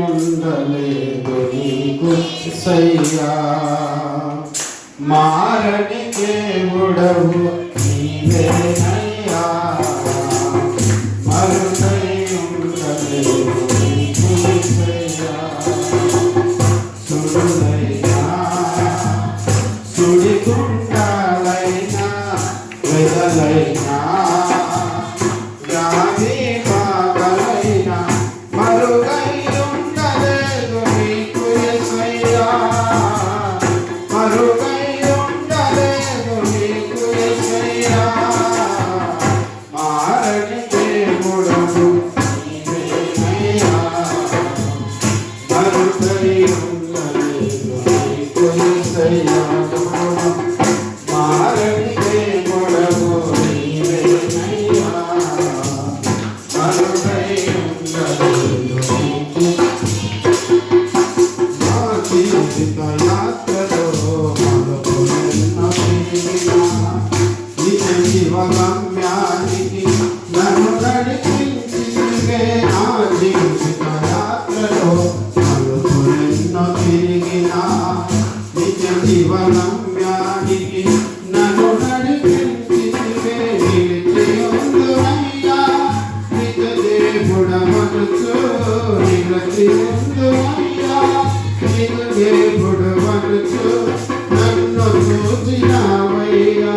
ఉండలేదు నీకు సయ్యా మారని దేవుడవు నీవేనయ్యా. శివగమ్యానికి నన్ను నడిపించిగే నా జీవిత యాత్రలో మలుపు నిన్ను తిరిగిన నిజ శివగమ్యానికి నన్ను నడిపించిగే నిలిచియుందునయ్యా నిజ దేవుడ మనసు నిలిచియుందునయ్యా నిజ దేవుడు మనసు నన్ను చూచినావయ్యా.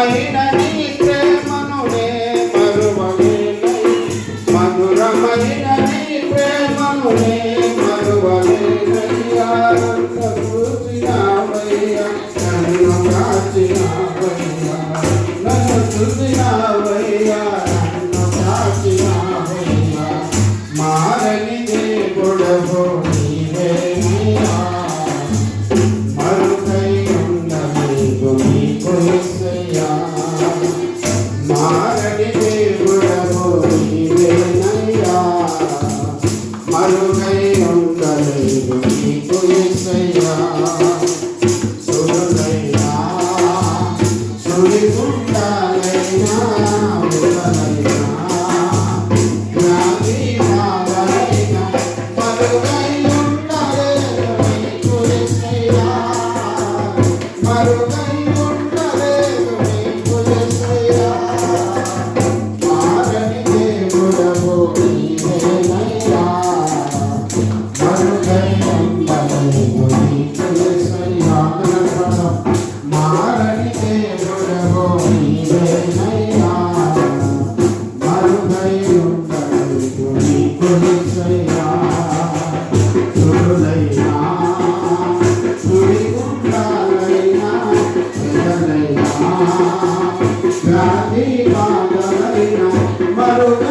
ಮಾಯಿನ ನೀ Marina, Marina,